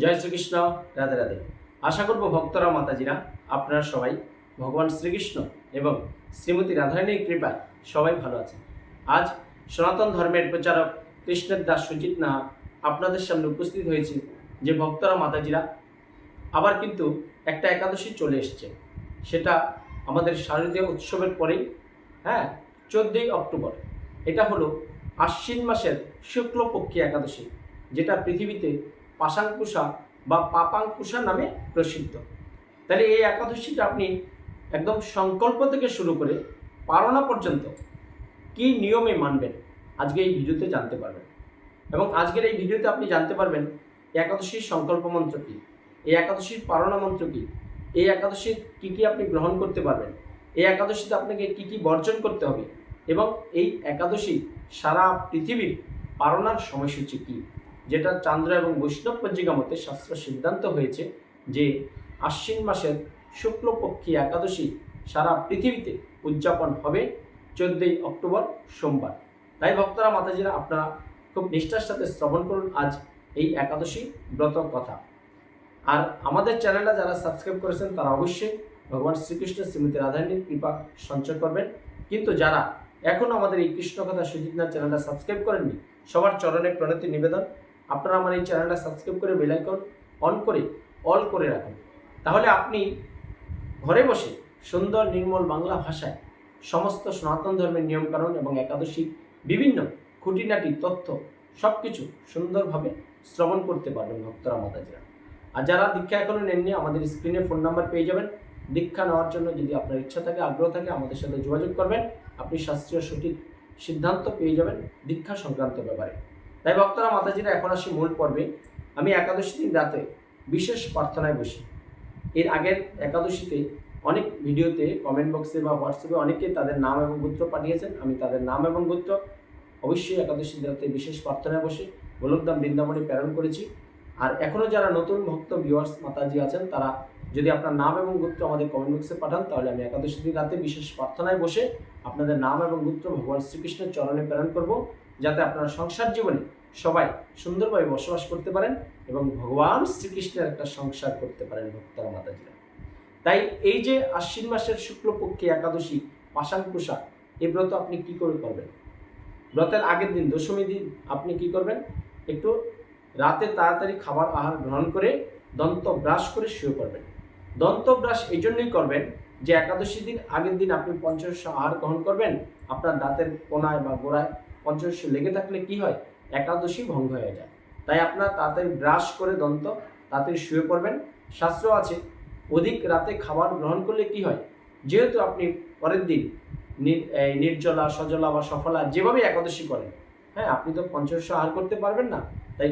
জয় শ্রীকৃষ্ণ, রাধে রাধে। আশা করব ভক্তরা, মাতাজিরা, আপনারা সবাই ভগবান শ্রীকৃষ্ণ এবং শ্রীমতী রাধারানীর কৃপায় সবাই ভালো আছেন। আজ সনাতন ধর্মের প্রচারক কৃষ্ণের দাস সুজিত নাহা আপনাদের সামনে উপস্থিত হয়েছে যে ভক্তরা, মাতাজিরা, আবার কিন্তু একটা একাদশী চলে এসছে। সেটা আমাদের শারদীয় উৎসবের পরেই হ্যাঁ চোদ্দই অক্টোবর। এটা হলো আশ্বিন মাসের শুক্লপক্ষী একাদশী, যেটা পৃথিবীতে পাশাঙ্কুশা বা পাপাঙ্কুশা নামে প্রসিদ্ধ। তাহলে এই একাদশীটা আপনি একদম সংকল্প থেকে শুরু করে পারণা পর্যন্ত কি নিয়মে মানবেন আজকে এই ভিডিওতে জানতে পারবেন। এবং আজকের এই ভিডিওতে আপনি জানতে পারবেন একাদশীর সংকল্প মন্ত্র কী, এই একাদশীর পারণা মন্ত্র কী, এই একাদশীর কী কী আপনি গ্রহণ করতে পারবেন, এই একাদশীতে আপনাকে কী কী বর্জন করতে হবে এবং এই একাদশী সারা পৃথিবীর পারণার সময়সূচি কী যেটা চান্দ্র এবং বৈষ্ণব পঞ্জিকা মতে শাস্ত্র সিদ্ধান্ত হয়েছে যে আশ্বিন মাসের শুক্লপক্ষী একাদশী সারা পৃথিবীতে উদযাপন হবে চোদ্দই অক্টোবর সোমবার। তাই ভক্তরা, মাতাজিরা, আপনারা খুব নিষ্ঠার সাথে শ্রবণ করুন আজ এই একাদশী ব্রত কথা। আর আমাদের চ্যানেলটা যারা সাবস্ক্রাইব করেছেন, তারা অবশ্যই ভগবান শ্রীকৃষ্ণ, শ্রীমতী রাধারানীর কৃপা সঞ্চয় করবেন। কিন্তু যারা এখনও আমাদের এই কৃষ্ণ কথা চ্যানেলটা সাবস্ক্রাইব করেননি, সবার চরণে প্রণতি নিবেদন। আপনারা আমার এই চ্যানেলটা সাবস্ক্রাইব করে বেলাইকন অন করে অল করে রাখুন। তাহলে আপনি ঘরে বসে সুন্দর নির্মল বাংলা ভাষায় সমস্ত সনাতন ধর্মের নিয়মকানুন এবং একাদশী বিভিন্ন খুঁটিনাটি তথ্য সব কিছু সুন্দরভাবে শ্রবণ করতে পারবেন ভক্তরা, মাতাজিরা। আর যারা দীক্ষা এখনও নেননি, আমাদের স্ক্রিনে ফোন নাম্বার পেয়ে যাবেন। দীক্ষা নেওয়ার জন্য যদি আপনার ইচ্ছা থাকে, আগ্রহ থাকে, আমাদের সাথে যোগাযোগ করবেন। আপনি শাস্ত্রীয় সঠিক সিদ্ধান্ত পেয়ে যাবেন দীক্ষা সংক্রান্ত ব্যাপারে। তাই ভক্তরা মাতাজিরা এখন আসি মূল পর্বে। আমি একাদশী দিন রাতে বিশেষ প্রার্থনায় বসি। এর আগের একাদশীতে অনেক ভিডিওতে কমেন্ট বক্সে বা হোয়াটসঅ্যাপে অনেকে তাদের নাম এবং গোত্র পাঠিয়েছেন। আমি তাদের নাম এবং গোত্র অবশ্যই একাদশী রাতে বিশেষ প্রার্থনায় বসে গোলকদাম বৃন্দাবনে প্রেরণ করেছি। আর এখনও যারা নতুন ভক্ত ভিউয়ার্স মাতাজি আছেন, তারা যদি আপনার নাম এবং গোত্র আমাদের কমেন্ট বক্সে পাঠান, তাহলে আমি একাদশী দিন রাতে বিশেষ প্রার্থনায় বসে আপনাদের নাম এবং গোত্র ভগবান শ্রীকৃষ্ণের চরণে প্রেরণ করব। যাতে আপনারা সংসার জীবনে সবাই সুন্দরভাবে বসবাস করতে পারেন এবং ভগবান শ্রীকৃষ্ণের একটা সংসার করতে পারেন ভক্তরা, মাতাজিরা। তাই এই যে আশ্বিন মাসের শুক্লপক্ষে একাদশী পাশাঙ্কুশা এই ব্রত আপনি কি করে করবেন? ব্রতের আগের দিন দশমী দিন আপনি কি করবেন? একটু রাতে তাড়াতাড়ি খাবার আহার গ্রহণ করে দন্ত ব্রাশ করে শুয়ে পড়বেন। দন্ত ব্রাশ এই জন্যই করবেন যে একাদশী দিন, আগের দিন আপনি পঞ্চশস্য আহার গ্রহণ করবেন, আপনার দাঁতের কোনায় বা গোড়ায় পঞ্চশস্য লেগে থাকলে কি হয়? একাদশী ভঙ্গ হয়ে যায়। তাই আপনার তাড়াতাড়ি ব্রাশ করে দন্ত, তাড়াতাড়ি শুয়ে পড়বেন। শাস্ত্র আছে, অধিক রাতে খাবার গ্রহণ করলে কি হয়? যেহেতু আপনি পরের দিন নির্জলা, সজলা বা সফলা যেভাবে একাদশী করেন হ্যাঁ আপনি তো পঞ্চশস্য আহার করতে পারবেন না। তাই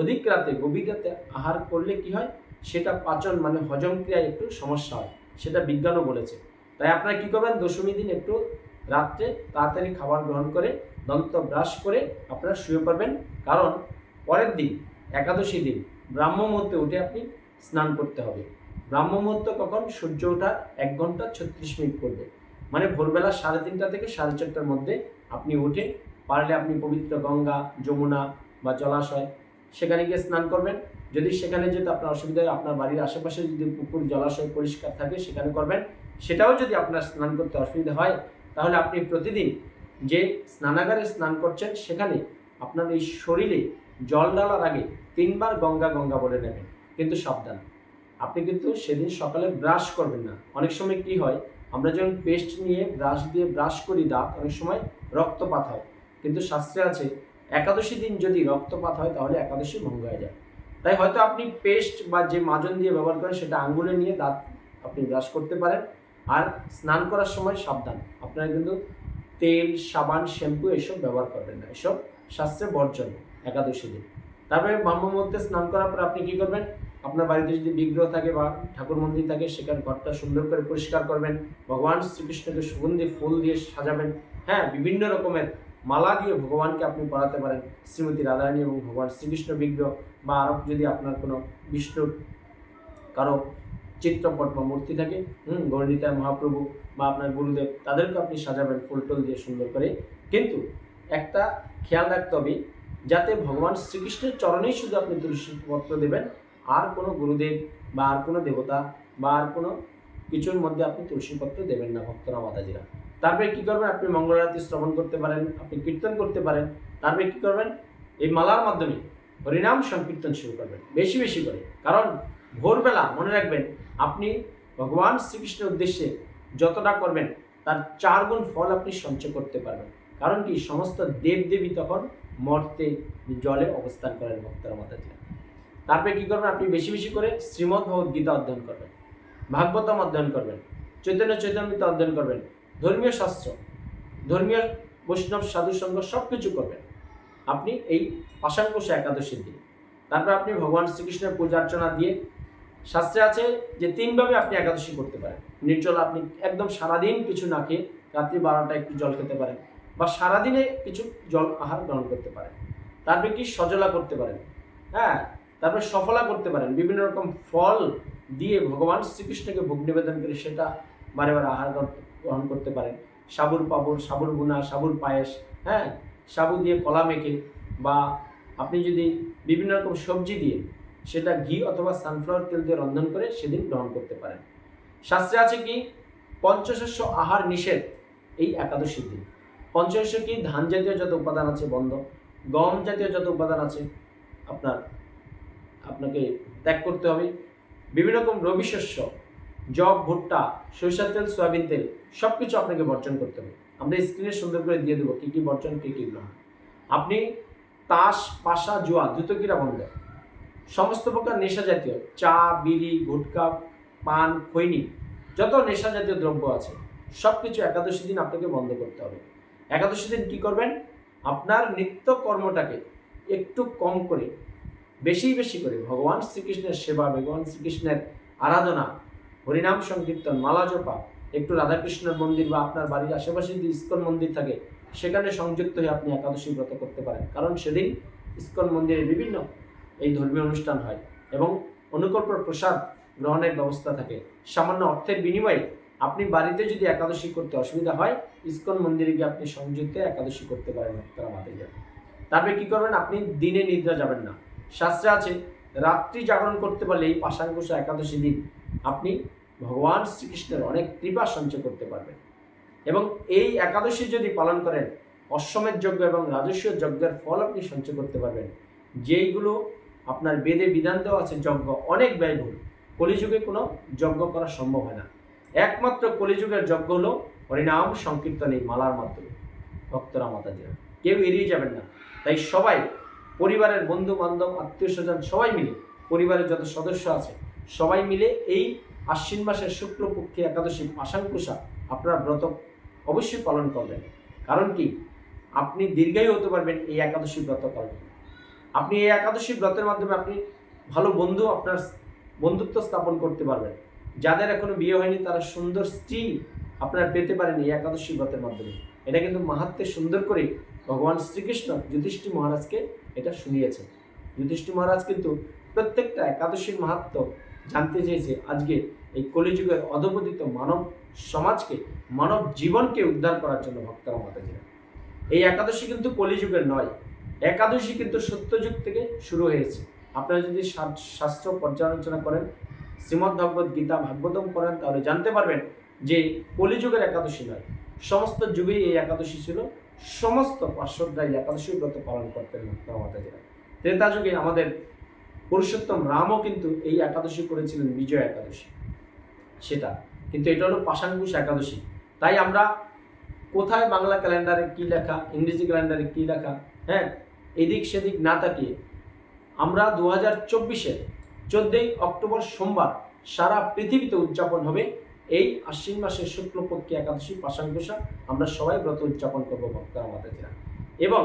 অধিক রাতে গভীর রাতে আহার করলে কি হয়? সেটা পাচন মানে হজম ক্রিয়ায় একটু সমস্যা হয়। সেটা বিজ্ঞানও বলেছে। তাই আপনারা কী করবেন? দশমী দিন একটু রাত্রে তাড়াতাড়ি খাবার গ্রহণ করে দন্ত ব্রাশ করে আপনারা শুয়ে পড়বেন। কারণ পরের দিন, একাদশী দিন, ব্রাহ্ম মুহূর্তে উঠে আপনি স্নান করতে হবে। ব্রাহ্ম মুহূর্ত কখন? সূর্য ওঠার এক ঘণ্টা ছত্রিশ মিনিট করবে মানে ভোরবেলা সাড়ে তিনটা থেকে সাড়ে চারটার মধ্যে আপনি উঠে পারলে আপনি পবিত্র গঙ্গা, যমুনা বা জলাশয় সেখানে গিয়ে স্নান করবেন। যদি সেখানে যেতে আপনার অসুবিধা হয়, আপনার বাড়ির আশেপাশে যদি পুকুর, জলাশয় পরিষ্কার থাকে সেখানে করবেন। সেটাও যদি আপনার স্নান করতে অসুবিধা হয় তাহলে আপনি প্রতিদিন যে স্নানাগারে স্নান করছেন, সেখানে আপনার এই শরীরে জল ঢালার আগে তিনবার গঙ্গা গঙ্গা বলে নেবেন, কিন্তু সাবধান। আপনি কিন্তু সেদিন সকালে ব্রাশ করবেন না। অনেক সময় কি হয়, আমরা যখন পেস্ট নিয়ে ব্রাশ দিয়ে ব্রাশ করি দাঁত, অনেক সময় রক্তপাত হয়। কিন্তু শাস্ত্রে আছে, একাদশী দিন যদি রক্তপাত হয়, তাহলে একাদশী ভঙ্গ হয়ে যায়। তাই হয়তো আপনি পেস্ট বা যে মাজন দিয়ে ব্যবহার করেন, সেটা আঙ্গুলে নিয়ে দাঁত আপনি ব্রাশ করতে পারেন। আর স্নান করার সময় সাবধান। আপনারা কিন্তু তেল, সাবান, শ্যাম্পু এসব ব্যবহার করবেন না। এসব শাস্ত্রে বর্জন একাদশী দিন। তারপরে ব্রাহ্ম মুহূর্তে স্নান করার পর আপনি কী করবেন? আপনার বাড়িতে যদি বিগ্রহ থাকে বা ঠাকুর মন্দির থাকে, সেখানে ঘরটা সুন্দর করে পরিষ্কার করবেন। ভগবান শ্রীকৃষ্ণকে সুগন্ধি, ফুল দিয়ে সাজাবেন। হ্যাঁ বিভিন্ন রকমের মালা দিয়ে ভগবানকে আপনি পড়াতে পারেন। শ্রীমতী রাধারানী এবং ভগবান শ্রীকৃষ্ণ বিগ্রহ বা আরও যদি আপনার কোনো বিষ্ণুর কারও চিত্রপট বা মূর্তি থাকে, হুম গণিতা মহাপ্রভু বা আপনার গুরুদেব, তাদেরকে আপনি সাজাবেন ফুল টুল দিয়ে সুন্দর করে। কিন্তু একটা খেয়াল রাখতে হবে, যাতে ভগবান শ্রীকৃষ্ণের চরণেই শুধু আপনি তুলসীপত্র দেবেন, আর কোনো গুরুদেব বা আর কোনো দেবতা বা আর কোনো কিছুর মধ্যে আপনি তুলসীপত্র দেবেন না ভক্তরা, মাতাজিরা। তারপরে কী করবেন? আপনি মঙ্গলারতি শ্রবণ করতে পারেন, আপনি কীর্তন করতে পারেন। তারপরে কী করবেন? এই মালার মাধ্যমে হরিনাম সংকীর্তন শুরু করবেন, বেশি বেশি করে। কারণ ভোরবেলা মনে রাখবেন, আপনি ভগবান শ্রীকৃষ্ণের উদ্দেশ্যে যতটা করবেন, তার চার গুণ ফল আপনি সঞ্চয় করতে পারবেন। কারণ কি? সমস্ত দেবদেবী তখন মর্তে, জলে অবস্থান করেন ভক্তরা মাতাজিরা। তারপরে কি করবেন? আপনি বেশি বেশি করে শ্রীমদ্ গীতা অধ্যয়ন করবেন, ভাগবতম অধ্যয়ন করবেন, চৈতন্য চৈতন্যিত অধ্যয়ন করবেন, ধর্মীয় শাস্ত্র, ধর্মীয় বৈষ্ণব সাধু সঙ্গ সব কিছু করবেন। আপনি এই পাশাঙ্কুশ একাদশীর দিন। তারপর আপনি ভগবান শ্রীকৃষ্ণের পূজা অর্চনা দিয়ে শাস্ত্রে আছে যে তিনভাবে আপনি একাদশী করতে পারেন। নির্জল আপনি একদম সারাদিন কিছু না খেয়ে রাত্রি বারোটা একটু জল খেতে পারেন বা সারাদিনে কিছু জল আহার গ্রহণ করতে পারেন। তারপরে কি সজলা করতে পারেন। হ্যাঁ তারপরে সফলা করতে পারেন। বিভিন্ন রকম ফল দিয়ে ভগবান শ্রীকৃষ্ণকে ভোগ নিবেদন করে সেটা বারে বারে আহার গ্রহণ- করতে পারেন। সাবুর পাবুর সাবুর বুনা সাবুর পায়েস হ্যাঁ সাবু দিয়ে কলা মেখে বা আপনি যদি বিভিন্ন রকম সবজি দিয়ে সেটা ঘি অথবা সানফ্লাওয়ার তেল দিয়ে রন্ধন করে সেদিন গ্রহণ করতে পারেন। শাস্ত্রে আছে কি, পঞ্চশস্য আহার নিষেধ এই একাদশীর দিন। পঞ্চশস্য কি, ধান জাতীয় যত উপাদান আছে বন্ধ, গম জাতীয় যত উপাদান আছে আপনার, আপনাকে ত্যাগ করতে হবে। বিভিন্ন রকম রবি শস্য জব ভুট্টা, সরিষার তেল, সয়াবিন তেল সব কিছু আপনাকে বর্জন করতে হবে। আমরা স্ক্রিনে সুন্দর করে দিয়ে দেবো কী কী বর্জন, কী কী গ্রহণ। আপনি তাস, পাশা, জুয়া দ্রুতক্রিয়া বন্ধ। সমস্ত প্রকার নেশা জাতীয়, চা, বিড়ি, গুটকা, পান, খৈনি, যত নেশা জাতীয় দ্রব্য আছে সব কিছু একাদশী দিন আপনাকে বন্ধ করতে হবে। একাদশী দিন কী করবেন? আপনার নিত্য কর্মটাকে একটু কম করে, বেশি বেশি করে ভগবান শ্রীকৃষ্ণের সেবা, ভগবান শ্রীকৃষ্ণের আরাধনা, হরিনাম সংকীর্তন, মালা জপা, একটু রাধাকৃষ্ণের মন্দির বা আপনার বাড়ির আশেপাশে যদি ইস্কন মন্দির থাকে, সেখানে সংযুক্ত হয়ে আপনি একাদশী ব্রত করতে পারেন। কারণ সেদিন ইস্কন মন্দিরে বিভিন্ন এই ধর্মীয় অনুষ্ঠান হয় এবং অনুকল্প প্রসাদ গ্রহণের ব্যবস্থা থাকে। সামান্য অর্থের বিনিময়ে আপনি বাড়িতে যদি একাদশী করতে অসুবিধা হয়, ইস্কন মন্দিরে গিয়ে আপনি সংযুক্ত একাদশী করতে পারেন ভক্তরা মাতাজিরা তারপরে কী করবেন? আপনি দিনে নিদ্রা যাবেন না। শাস্ত্রে আছে, রাত্রি জাগরণ করতে পারলে এই পাশাঙ্কুশ একাদশী দিন আপনি ভগবান শ্রীকৃষ্ণের অনেক কৃপা সঞ্চয় করতে পারবেন। এবং এই একাদশী যদি পালন করেন অশ্বমের যজ্ঞ এবং রাজস্ব যজ্ঞের ফল আপনি সঞ্চয় করতে পারবেন। যেইগুলো আপনার বেদে বিধান দেওয়া আছে, যজ্ঞ। অনেক ব্যয়বহুল কলিযুগে কোনো যজ্ঞ করা সম্ভব হয় না। একমাত্র কলিযুগের যজ্ঞ হলো হরিনাম সংকীর্তন এই মালার মাধ্যমে। ভক্তরা মাতাজিরা। কেউ এড়িয়ে যাবেন না। তাই সবাই, পরিবারের বন্ধু বান্ধব আত্মীয় স্বজন সবাই মিলে, পরিবারের যত সদস্য আছে, সবাই মিলে এই আশ্বিন মাসের শুক্লপক্ষে একাদশী পাশাঙ্কুশা আপনার ব্রত অবশ্যই পালন করবেন। কারণ কি? আপনি দীর্ঘায়ু হতে পারবেন এই একাদশী ব্রত পালন। আপনি এই একাদশী ব্রতের মাধ্যমে আপনি ভালো বন্ধু আপনার বন্ধুত্ব স্থাপন করতে পারবেন। যাদের এখনও বিয়ে হয়নি, তারা সুন্দর স্ত্রী আপনারা পেতে পারেন এই একাদশী ব্রতের মাধ্যমে। এটা কিন্তু মাহাত্মে সুন্দর করে ভগবান শ্রীকৃষ্ণ যুধিষ্ঠি মহারাজকে এটা শুনিয়েছেন। যুধিষ্ঠি মহারাজ কিন্তু প্রত্যেকটা একাদশীর মাহাত্ম জানতে চেয়েছে। আজকে এই কলিযুগের অধপতিত মানব সমাজকে, মানব জীবনকে উদ্ধার করার জন্য ভক্তরা মাতাজিরা। এই একাদশী কিন্তু কলিযুগের নয় একাদশী কিন্তু সত্যযুগ থেকে শুরু হয়েছে। আপনারা যদি শাস্ত্র পর্যালোচনা করেন, শ্রীমদ্ ভগবত গীতা, ভাগবতম করেন তাহলে জানতে পারবেন যে কলিযুগের একাদশী নয়। সমস্ত যুগেই এই একাদশী ছিল। সমস্ত পার্শ্বদরা এই একাদশী ব্রত পালন করতেন মাতাজিরা। ত্রেতা যুগে আমাদের পুরুষোত্তম রামও কিন্তু এই একাদশী করেছিলেন, বিজয় একাদশী। সেটা। কিন্তু এটা হলো পাশাঙ্কুশ একাদশী। তাই আমরা কোথায় বাংলা ক্যালেন্ডারে কী লেখা, ইংরেজি ক্যালেন্ডারে কী লেখা হ্যাঁ? এদিক সেদিক না তাকিয়ে। আমরা দু হাজার চব্বিশের চোদ্দই অক্টোবর সোমবার সারা পৃথিবীতে উদযাপন হবে। এই আশ্বিন মাসের শুক্লপক্ষী একাদশী পাশাঙ্কুশা আমরা সবাই ব্রত উদযাপন করব ভক্তরা, মাতাজিরা। এবং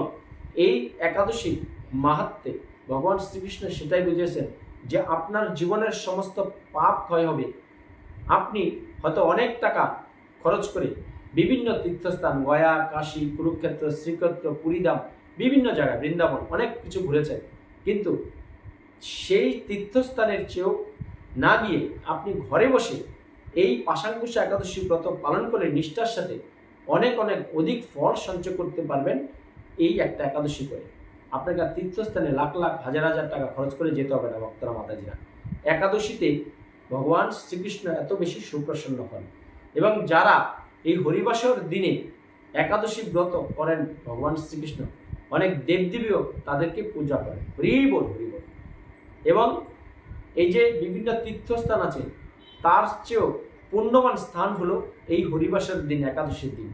এই একাদশী মাহাত্মে ভগবান শ্রীকৃষ্ণ সেটাই বুঝিয়েছেন যে আপনার জীবনের সমস্ত পাপ ক্ষয় হবে। আপনি হয়তো অনেক টাকা খরচ করে বিভিন্ন তীর্থস্থান, গয়া, কাশী, কুরুক্ষেত্র, শ্রীক্ষেত্র, পুরীধাম বিভিন্ন জায়গায়, বৃন্দাবন, অনেক কিছু ঘুরেছেন কিন্তু সেই তীর্থস্থানের চেয়েও না গিয়ে আপনি ঘরে বসে এই পাশাঙ্কুশা একাদশী ব্রত পালন করে নিষ্ঠার সাথে অনেক অনেক অধিক ফল সঞ্চয় করতে পারবেন এই একটা একাদশী করে। আপনাকে তীর্থস্থানে লাখ লাখ, হাজার হাজার টাকা খরচ করে যেতে হবে না, ভক্তরা, মাতাজিরা। একাদশীতে ভগবান শ্রীকৃষ্ণ এত বেশি সুপ্রসন্ন হন এবং যারা এই হরিবাসর দিনে একাদশী ব্রত করেন ভগবান শ্রীকৃষ্ণ অনেক দেবদেবীও তাদেরকে পূজা করেন। হরিবল হরিবল। এবং এই যে বিভিন্ন তীর্থস্থান আছে, তার চেয়েও পুণ্যবান স্থান হলো এই হরিবাসের দিন, একাদশীর দিন।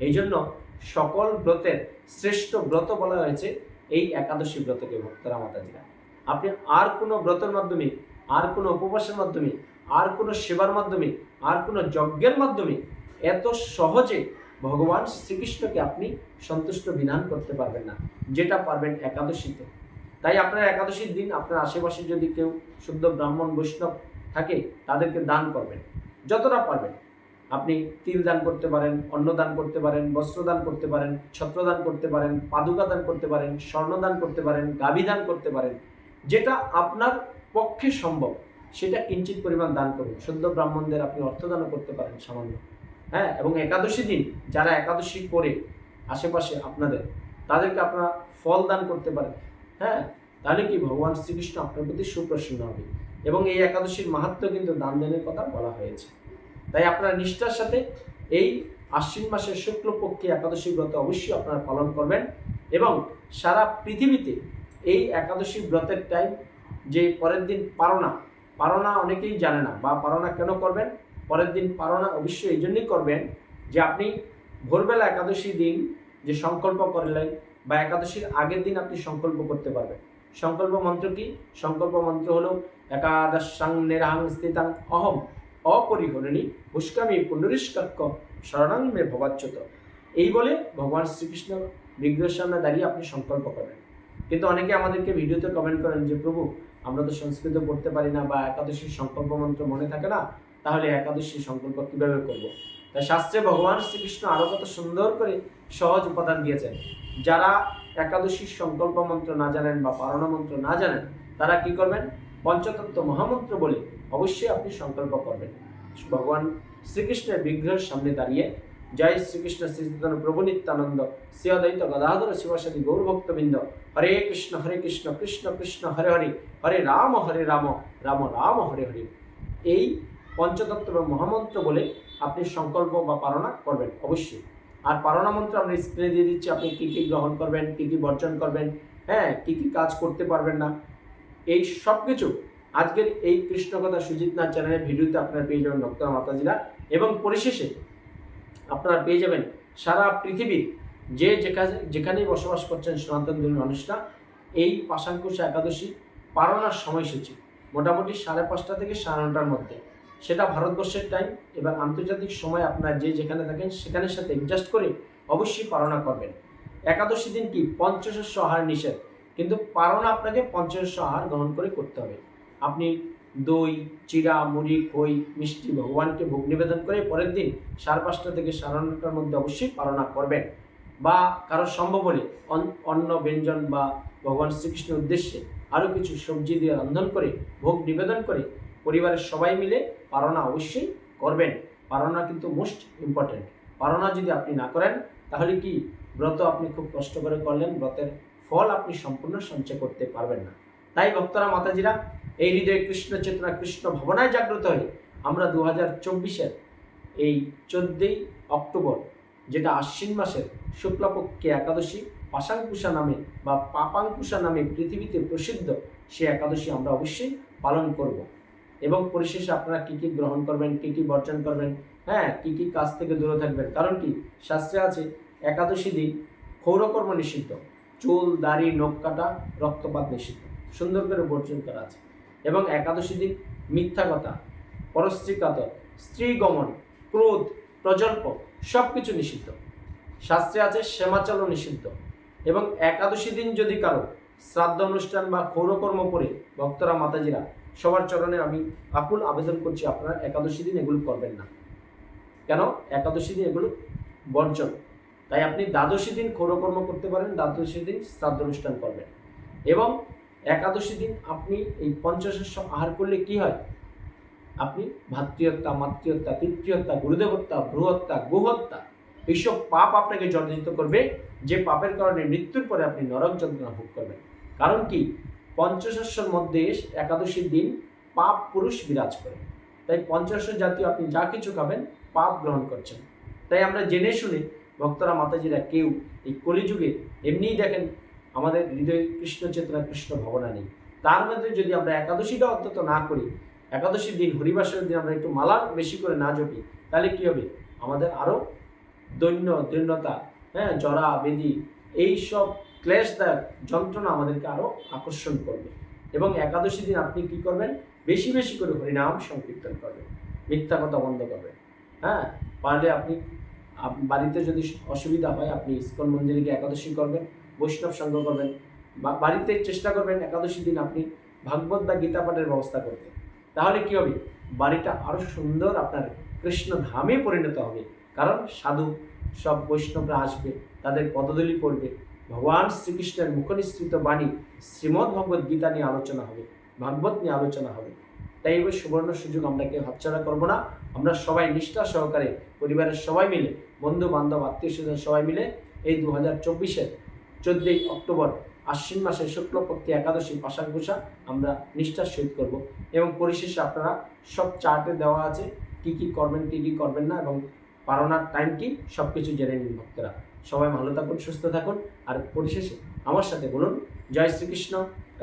এই জন্য সকল ব্রতের শ্রেষ্ঠ ব্রত বলা হয়েছে এই একাদশী ব্রতকে ভক্তরা মাতাজিরা। আপনি আর কোনো ব্রতের মাধ্যমে, আর কোনো উপবাসের মাধ্যমে, আর কোনো সেবার মাধ্যমে, আর কোনো যজ্ঞের মাধ্যমে এত সহজে ভগবান শ্রীকৃষ্ণকে আপনি সন্তুষ্ট বিধান করতে পারবেন না, যেটা পারবেন একাদশীতে। তাই আপনার একাদশীর দিন আপনার আশেপাশে যদি কেউ শুদ্ধ ব্রাহ্মণ, বৈষ্ণব থাকে, তাদেরকে দান করবেন, যতটা পারবেন। আপনি তিল দান করতে পারেন, অন্ন দান করতে পারেন, বস্ত্র দান করতে পারেন ছত্রদান করতে পারেন, পাদুকা দান করতে পারেন, স্বর্ণ দান করতে পারেন, গাভী দান করতে পারেন, যেটা আপনার পক্ষে সম্ভব, সেটা কিঞ্চিত পরিমাণ দান করুন। শুদ্ধ ব্রাহ্মণদের আপনি অর্থদানও করতে পারেন সামান্য। হ্যাঁ এবং একাদশী দিন যারা একাদশী করে আশেপাশে আপনাদের, তাদেরকে আপনারা ফল দান করতে পারেন। হ্যাঁ তাহলে কি ভগবান শ্রীকৃষ্ণ আপনার প্রতি সুপ্রসন্ন হবে এবং এই একাদশীর মাহাত্ম কিন্তু দান দানের কথা বলা হয়েছে। তাই আপনারা নিষ্ঠার সাথে এই আশ্বিন মাসের শুক্লপক্ষে একাদশী ব্রত অবশ্যই আপনারা পালন করবেন এবং সারা পৃথিবীতে এই একাদশী ব্রতের টাইম যে পরের দিন পারনা পারনা অনেকেই জানে না বা পারনা কেন করবেন? পরের দিন পারনা অবশ্যই এই জন্যই করবেন যে আপনি ভোরবেলা একাদশী দিন যে সংকল্প করলেন বা একাদশীর আগের দিন আপনি সংকল্প করতে পারবেন। সংকল্প মন্ত্র কি? সংকল্প মন্ত্র হলো একাদশাং নিরাং স্থিতাং অহম অপরিহরণী পুষ্কামী পুনরিষ্কাক্য শরণাং মে ভবাচ্যুত। এই বলে ভগবান শ্রীকৃষ্ণ বিগ্রহের সামনে দাঁড়িয়ে আপনি সংকল্প করেন কিন্তু অনেকে আমাদেরকে ভিডিওতে কমেন্ট করেন যে, প্রভু, আমরা তো সংস্কৃত পড়তে পারি না বা একাদশীর সংকল্প মন্ত্র মনে থাকে না। তাহলে একাদশী সংকল্প কীভাবে করব? তাই শাস্ত্রে ভগবান শ্রীকৃষ্ণ আরও কত সুন্দর করে সহজ উপাদান দিয়েছেন। যারা একাদশীর সংকল্প মন্ত্র না জানেন বা পারণা মন্ত্র না জানেন, তারা কি করবেন? পঞ্চতত্ত্ব মহামন্ত্র বলে অবশ্যই আপনি সংকল্প করবেন। ভগবান শ্রীকৃষ্ণের বিগ্রহের সামনে দাঁড়িয়ে জয় শ্রীকৃষ্ণ শ্রীচৈতন্য প্রভু নিত্যানন্দ শ্রী গদাধর শিবসাদী গৌরভক্তবৃন্দ হরে কৃষ্ণ হরে কৃষ্ণ কৃষ্ণ কৃষ্ণ, হরে হরে হরে রাম হরে রাম রাম রাম, হরে হরে। এই পঞ্চতত্ত্ব বা মহামন্ত্র বলে আপনি সংকল্প বা পালনা করবেন, অবশ্যই। আর পালনা মন্ত্র আমরা স্ক্রিনে দিয়ে দিচ্ছি, আপনি কী কী গ্রহণ করবেন, কী কী বর্জন করবেন হ্যাঁ কী কী কাজ করতে পারবেন না, এই সব কিছু আজকের এই কৃষ্ণকথা সুজিত নাথ চ্যানেলের ভিডিওতে আপনারা পেয়ে যাবেন ডক্টর মাতাজিরা। এবং পরিশেষে আপনারা পেয়ে যাবেন সারা পৃথিবীর যে যেখানে, যেখানেই বসবাস করছেন সনাতন ধর্মী মানুষরা, এই পাশাঙ্কুশ একাদশী পালনার সময়সূচি। মোটামুটি সাড়ে পাঁচটা থেকে সাড়ে নটার মধ্যে। সেটা ভারতবর্ষের টাইম এবার আন্তর্জাতিক সময় আপনার যে যেখানে থাকেন সেখানের সাথে অ্যাডজাস্ট করে অবশ্যই পালনা করবেন। একাদশী দিন কি? পঞ্চশস্য আহার নিষেধ। কিন্তু পালনা আপনাকে পঞ্চশস্য আহার গ্রহণ করে করতে হবে। আপনি দই চিরা মুড়ি, খই, মিষ্টি, ভগবানকে ভোগ নিবেদন করে পরের দিন সাড়ে পাঁচটা থেকে সাড়ে নটার মধ্যে অবশ্যই পালনা করবেন। বা কারও সম্ভব হলে অন- অন্ন, ব্যঞ্জন বা ভগবান শ্রীকৃষ্ণের উদ্দেশ্যে আরও কিছু সবজি দিয়ে রন্ধন করে ভোগ নিবেদন করে পরিবারের সবাই মিলে পালনা অবশ্যই করবেন। পালনা কিন্তু মোস্ট ইম্পর্ট্যান্ট পালনা যদি আপনি না করেন, তাহলে কি ব্রত আপনি খুব কষ্ট করে করলেন, ব্রতের ফল আপনি সম্পূর্ণ সঞ্চয় করতে পারবেন না। তাই ভক্তরা, মাতাজিরা, এই হৃদয়ে কৃষ্ণ চেতনা, কৃষ্ণ ভাবনায় জাগ্রত হয়ে আমরা দু হাজার চব্বিশের এই চোদ্দই অক্টোবর, যেটা আশ্বিন মাসের শুক্লপক্ষে একাদশী, পাশাঙ্কুশা নামে বা পাপাঙ্কুশা নামে পৃথিবীতে প্রসিদ্ধ সে একাদশী আমরা অবশ্যই পালন করব। এবং পরিশেষে আপনারা কী কী গ্রহণ করবেন, কী কী বর্জন করবেন হ্যাঁ কী কী কাজ থেকে দূরে থাকবেন। কারণ কি? শাস্ত্রে আছে, একাদশী দিন ক্ষৌরকর্ম নিষিদ্ধ। চুল, দাড়ি, নখ কাটা, রক্তপাত নিষিদ্ধ। সুন্দর করে বর্জন করা আছে। এবং একাদশী দিন মিথ্যা কথা পরস্ত্রীকাতর স্ত্রী গমন ক্রোধ, প্রজল্প সব কিছু নিষিদ্ধ। শাস্ত্রে আছে, শ্যামাচলও নিষিদ্ধ। এবং একাদশী দিন যদি কারও শ্রাদ্ধ অনুষ্ঠান বা ক্ষৌরকর্ম করে, ভক্তরা, মাতাজিরা সবার চরণে আমি আকুল আবেদন করছি, আপনারা একাদশী দিন এগুলো করবেন না। কেন? একাদশী দিন এগুলো বর্জন। তাই আপনি দ্বাদশী দিন ক্ষৌরকর্ম করতে পারেন, দ্বাদশী দিন শ্রাদ্ধ অনুষ্ঠান করবেন। এবং একাদশী দিন আপনি এই পঞ্চশস্য আহার করলে কি হয়? আপনি ভাতৃহত্যা, মাতৃহত্যা, পিতৃহত্যা গুরুদেবত্তা ভ্রুহত্যা, গোহত্যা, এইসব পাপ আপনাকে জর্জরিত করবে, যে পাপের কারণে মৃত্যুর পরে আপনি নরক যন্ত্রণা ভোগ করবেন। কারণ কি? পঞ্চশস্যর মধ্যে একাদশীর দিন পাপ পুরুষ বিরাজ করে। তাই পঞ্চশস্য জাতীয় আপনি যা কিছু খাবেন, পাপ গ্রহণ করছেন। তাই আমরা জেনে শুনে ভক্তরা মাতাজিরা কেউ এই কলিযুগে এমনিই দেখেন আমাদের হৃদয় কৃষ্ণ চেতনা কৃষ্ণ ভাবনা নেই। তার মধ্যে যদি আমরা একাদশীটা অন্তত না করি, একাদশীর দিন হরিবাসের দিন আমরা একটু মালা বেশি করে না জপি, তাহলে কি হবে? আমাদের আরও দৈন্য, দৈন্যতা হ্যাঁ জরা, বেদি এই সব ক্লেশদায়ক যন্ত্রণা আমাদেরকে আরও আকর্ষণ করবে। এবং একাদশী দিন আপনি কি করবেন? বেশি বেশি করে হরিনাম সংকীর্তন করবেন। মিথ্যা কথা বন্ধ করবেন। হ্যাঁ? পারলে আপনি বাড়িতে যদি অসুবিধা হয়, আপনি ইস্কন মন্দিরে গিয়ে একাদশী করবেন, বৈষ্ণব সঙ্গ করবেন বাড়িতে চেষ্টা করবেন একাদশী দিন আপনি ভাগবত বা গীতা পাঠের ব্যবস্থা করতে। তাহলে কী হবে? বাড়িটা আরও সুন্দর আপনার কৃষ্ণ ধামে পরিণত হবে। কারণ সাধু সব বৈষ্ণবরা আসবে, তাদের পদধূলি পড়বে ভগবান শ্রীকৃষ্ণের মুখনিসৃত বাণী শ্রীমদ্ ভগবত গীতা নিয়ে আলোচনা হবে, ভাগবত নিয়ে আলোচনা হবে। তাই এবার সুবর্ণ সুযোগ আমরা কেউ হাতছাড়া করব না। আমরা সবাই নিষ্ঠা সহকারে পরিবারের সবাই মিলে বন্ধু বান্ধব আত্মীয় স্বজন সবাই মিলে এই দু হাজার চব্বিশের চোদ্দই অক্টোবর আশ্বিন মাসের শুক্লপক্ষী একাদশী গোসা আমরা নিষ্ঠার সহিত করব। এবং পরিশেষে আপনারা সব চার্টে দেওয়া আছে, কি কি করবেন, কি কি করবেন না এবং পারনার টাইম কি সব কিছু জেনে নিন ভক্তরা। সবাই ভালো থাকুন, সুস্থ থাকুন। আর পরিশেষে আমার সাথে বলুন, জয় শ্রীকৃষ্ণ,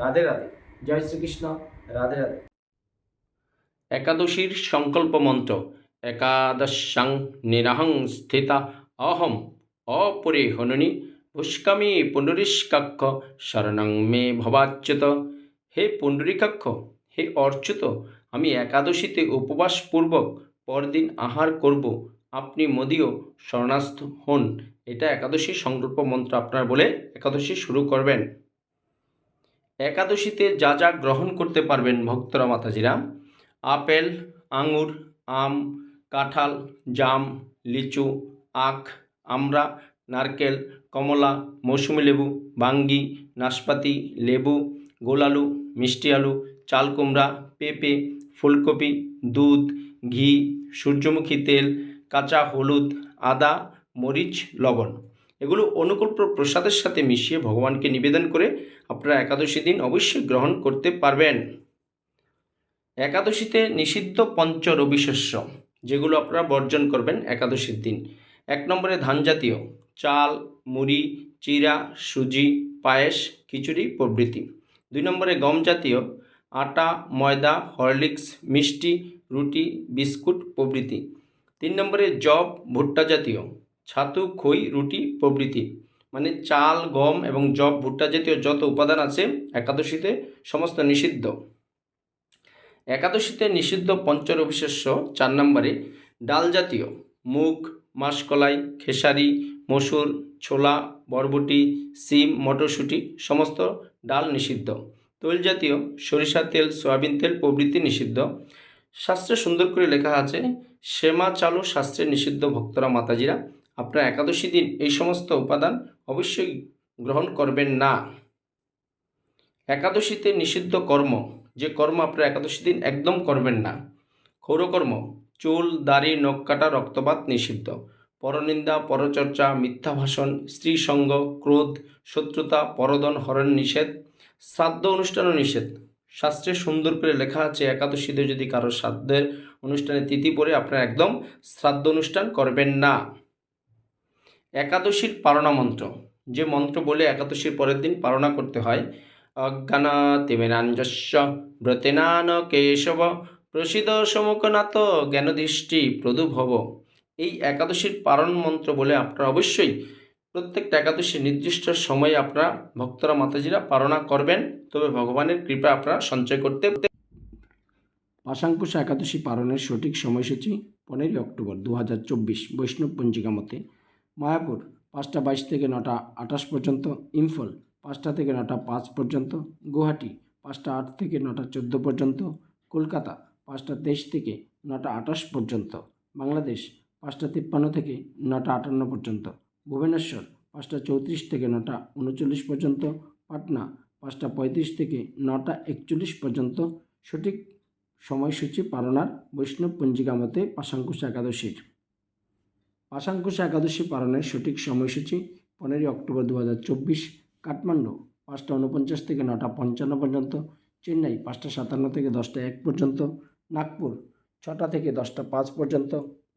রাধে রাধে। জয় শ্রীকৃষ্ণ, রাধে রাধে। একাদশীর সংকল্প মন্ত্র, একাদশাং নিরাহং স্থিতা অহম অপরে হননি পুষ্কামি পুণ্ডরীষ্কাক্ষ শরণং মে ভবাচ্যুত। হে পুণ্ডরীকাক্ষ, হে অর্চ্যুত, আমি একাদশীতে উপবাসপূর্বক পরদিন আহার করব। আপনি মোদিও শরণাস্থ হন। এটা একাদশী সংকল্প মন্ত্র আপনার বলে একাদশী শুরু করবেন। একাদশীতে যা যা গ্রহণ করতে পারবেন ভক্তরা, মাতাজিরা, আপেল, আঙুর, আম, কাঁঠাল, জাম, লিচু, আখ আমড়া নারকেল, কমলা, মৌসুমি লেবু, বাঙ্গি, নাশপাতি, লেবু গোলালু মিষ্টি আলু, চাল কুমড়া, পেঁপে, ফুলকপি, দুধ, ঘি, সূর্যমুখী তেল, কাঁচা হলুদ, আদা মরিচ, লবণ। এগুলো অনুকূল প্রসাদের সাথে মিশিয়ে ভগবানকে নিবেদন করে আপনারা একাদশী দিন অবশ্যই গ্রহণ করতে পারবেন। একাদশীতে নিষিদ্ধ পঞ্চ রবি শস্য যেগুলো আপনারা বর্জন করবেন একাদশীর দিন। এক নম্বরে ধান জাতীয় চাল, মুড়ি, চিরা, সুজি, পায়েস, খিচুড়ি, প্রভৃতি। দুই নম্বরে গম জাতীয় আটা, ময়দা, হরলিক্স, মিষ্টি, রুটি, বিস্কুট, প্রভৃতি। তিন নম্বরে জব ভুট্টা জাতীয় ছাতু, খই, রুটি, প্রভৃতি। মানে চাল, গম এবং জব ভুট্টা জাতীয় যত উপাদান আছে একাদশীতে সমস্ত নিষিদ্ধ। একাদশীতে নিষিদ্ধ পঞ্চরবিশস্য চার নম্বরে ডাল জাতীয়, মুগ, মাসকলাই, খেসারি, মসুর, ছোলা, বরবটি, সিম, মটরশুঁটি সমস্ত ডাল নিষিদ্ধ। তৈল জাতীয়, সরিষা তেল, সয়াবিন তেল প্রভৃতি নিষিদ্ধ। শাস্ত্রে সুন্দর করে লেখা আছে সেমা চালু শাস্ত্রে নিষিদ্ধ ভক্তরা মাতাজিরা আপনারা একাদশী দিন এই সমস্ত উপাদান অবশ্যই গ্রহণ করবেন না। একাদশীতে নিষিদ্ধ কর্ম, যে কর্ম আপনার একাদশী দিন একদম করবেন না। ক্ষৌরকর্ম, চুল, দাড়ি, নখ কাটা, রক্তপাত নিষিদ্ধ। পরনিন্দা, পরচর্চা মিথ্যা ভাষণ স্ত্রী সঙ্গ ক্রোধ, শত্রুতা, পরদন, হরণ নিষেধ, শ্রাদ্ধ অনুষ্ঠানও নিষেধ। শাস্ত্রে সুন্দর করে লেখা আছে, একাদশীতে যদি কারও শ্রাদ্ধের অনুষ্ঠানে তিথি পড়ে আপনারা একদম শ্রাদ্ধ অনুষ্ঠান করবেন না। একাদশীর পারণা মন্ত্র। যে মন্ত্র বলে একাদশীর পরের দিন পারণা করতে হয় অজ্ঞানাতিমেনাঞ্জস্য ব্রতেনান কেশব প্রসিদ সমকনাথ জ্ঞানদৃষ্টি প্রদুভব। এই একাদশীর পারণ মন্ত্র বলে আপনারা অবশ্যই প্রত্যেকটা একাদশী নির্দিষ্ট সময়ে আপনারা ভক্তরা, মাতাজিরা পারণা করবেন। তবে ভগবানের কৃপা আপনারা সঞ্চয় করতে পাশাঙ্কুশ একাদশী পালনের সঠিক সময়সূচি পনেরোই অক্টোবর দু হাজার চব্বিশ বৈষ্ণব পঞ্জিকা মতে। মায়াপুর, পাঁচটা বাইশ থেকে নটা আঠাশ পর্যন্ত। ইম্ফল, পাঁচটা থেকে নটা পাঁচ পর্যন্ত। গুয়াহাটি, পাঁচটা আট থেকে নটা চোদ্দ পর্যন্ত। কলকাতা, পাঁচটা তেইশ থেকে নটা আঠাশ পর্যন্ত। বাংলাদেশ, পাঁচটা তিপ্পান্ন থেকে নটা আটান্ন পর্যন্ত। ভুবনেশ্বর, পাঁচটা চৌত্রিশ থেকে নটা উনচল্লিশ পর্যন্ত। পাটনা, পাঁচটা পঁয়ত্রিশ থেকে নটা একচল্লিশ পর্যন্ত। সঠিক সময়সূচি পালনার বৈষ্ণব পঞ্জিকা মতে পাশাঙ্কুশ একাদশীর। পাশাঙ্কুশ একাদশী পালনের সঠিক সময়সূচি পনেরোই অক্টোবর দু হাজার চব্বিশ, কাঠমান্ডু পাঁচটা উনপঞ্চাশ থেকে নটা পঞ্চান্ন পর্যন্ত, চেন্নাই পাঁচটা সাতান্ন থেকে দশটা এক পর্যন্ত, নাগপুর ছটা থেকে দশটা পাঁচ পর্যন্ত,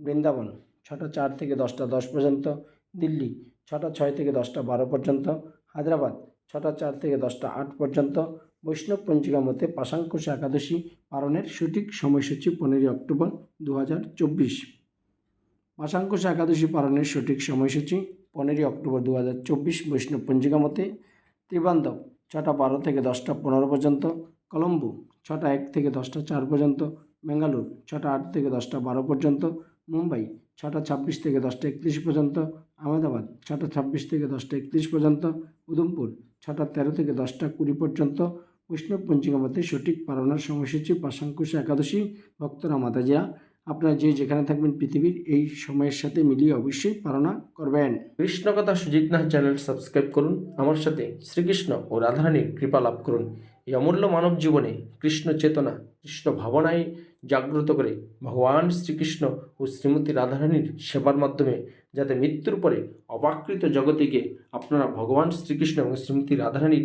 বৃন্দাবন ছটা চার থেকে দশটা দশ পর্যন্ত, দিল্লি ছটা ছয় থেকে দশটা বারো পর্যন্ত, হায়দ্রাবাদ ছটা চার থেকে দশটা আট পর্যন্ত, বৈষ্ণব পঞ্জিকা মতে পাশাঙ্কুশ একাদশী পালনের সঠিক সময়সূচি পনেরোই অক্টোবর দু হাজার চব্বিশ। পাশাঙ্কুশ একাদশী পালনের সঠিক সময়সূচি পনেরোই অক্টোবর দু হাজার চব্বিশ বৈষ্ণব পঞ্জিকা মতে ত্রিবান্ধব ছটা বারো থেকে দশটা পনেরো পর্যন্ত, কলম্বো ছটা এক থেকে দশটা চার পর্যন্ত, বেঙ্গালুর ছটা আট থেকে দশটা বারো পর্যন্ত, মুম্বাই ছটা ছাব্বিশ থেকে দশটা একত্রিশ পর্যন্ত, আহমেদাবাদ ছটা ছাব্বিশ থেকে দশটা একত্রিশ পর্যন্ত, উধমপুর ছটা তেরো থেকে দশটা কুড়ি পর্যন্ত। বৈষ্ণব পঞ্জিকা মতে সঠিক পালনার সময়সূচি পাশাঙ্কুশ একাদশী, ভক্তরা মাতাজিরা আপনারা যে যেখানে থাকবেন পৃথিবীর এই সময়ের সাথে মিলিয়ে অবশ্যই পালনা করবেন। কৃষ্ণকথা সুজিত নাথ চ্যানেল সাবস্ক্রাইব করুন। আমার সাথে শ্রীকৃষ্ণ ও রাধারানীর কৃপা লাভ করুন। এই অমূল্য মানব জীবনে কৃষ্ণ চেতনা, কৃষ্ণ ভাবনায় জাগ্রত করে ভগবান শ্রীকৃষ্ণ ও শ্রীমতী রাধারানীর সেবার মাধ্যমে যাতে মৃত্যুর পরে অবাকৃত জগতিকে আপনারা ভগবান শ্রীকৃষ্ণ এবং শ্রীমতী রাধারানীর